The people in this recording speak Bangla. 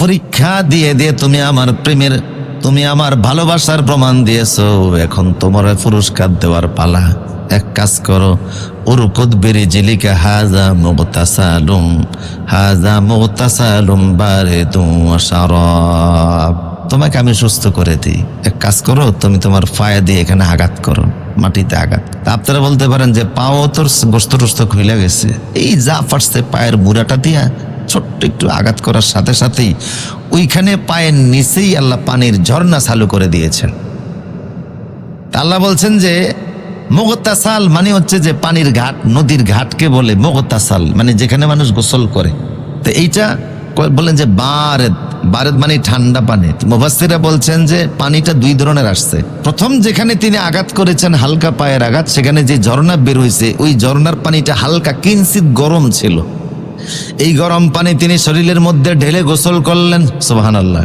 পরীক্ষা দিয়ে দিয়ে তুমি আমার প্রেমের, তুমি আমার ভালোবাসার প্রমাণ দিয়েছ। এখন তোমার পুরস্কার দেওয়ার পালা। এক কাজ করো, উরকুদ বেরি জিলিকা, হাজা মুগতাসালুম হাজা মুগতাসালুম বারে শারাব। তোমাকে আমি সুস্থ করে দিই। এক কাজ করো, তুমি তোমার পায়ে দিয়ে এখানে আঘাত করো, মাটিতে আঘাত। আপনারা বলতে পারেন যে পাও তোর গোস্ত টোস্ত খুলে গেছে। এই যা ফাটছে পায়ের বুড়াটা দিয়া ছোট্ট একটু আঘাত করার সাথে সাথেই ওইখানে পায়ের নিচেই আল্লাহ পানির ঝর্ণা চালু করে দিয়েছেন। আল্লাহ বলছেন যে, মোগতাসাল মানে হচ্ছে যে পানির ঘাট, নদীর ঘাটকে বলে মোগতাসাল মানে যেখানে মানুষ গোসল করে। তো এইটা বলেন যে বারেদ বারেদ মানে ঠান্ডা পানি। মুবাসিরা বলছেন যে পানিটা দুই ধরনের আসছে। প্রথম যেখানে তিনি আঘাত করেছেন হালকা পায়ের আঘাত, সেখানে যে ঝর্ণা বের হয়েছে, ওই ঝর্ণার পানিটা হালকা কিঞ্চিত গরম ছিল। এই গরম পানি তিনি শরীরের মধ্যে ঢেলে গোসল করলেন সোহান আল্লাহ